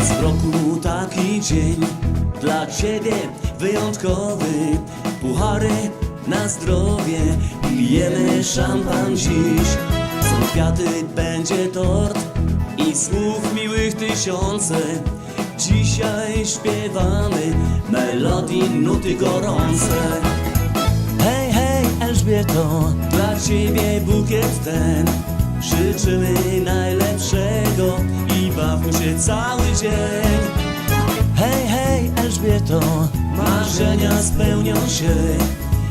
Jest w roku taki dzień Dla ciebie wyjątkowy. Puchary na zdrowie Pijemy szampan dziś. Są kwiaty, będzie tort I słów miłych tysiące. Dzisiaj śpiewamy Melodii, nuty gorące. Hej, hej Elżbieto Dla ciebie bukiet ten. Życzymy najlepszego Się cały dzień. Hej, hej Elżbieto Marzenia spełnią się.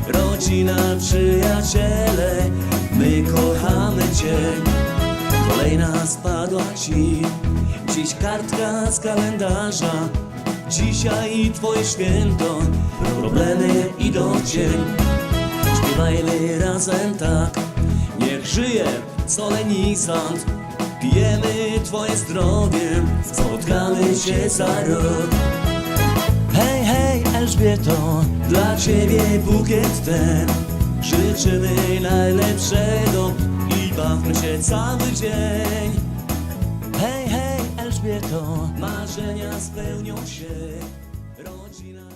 Rodzina, przyjaciele My kochamy Cię. Kolejna spadła ci. Dziś kartka z kalendarza. Dzisiaj Twoje święto. Problemy idą w cień Śpiewajmy razem tak. Niech żyje solenizant Pijemy Twoje zdrowie Spotkamy się za rok. Hej, hej Elżbieto Dla Ciebie bukiet ten. Życzymy najlepszego I bawmy się cały dzień. Hej, hej Elżbieto Marzenia spełnią się. Rodzina.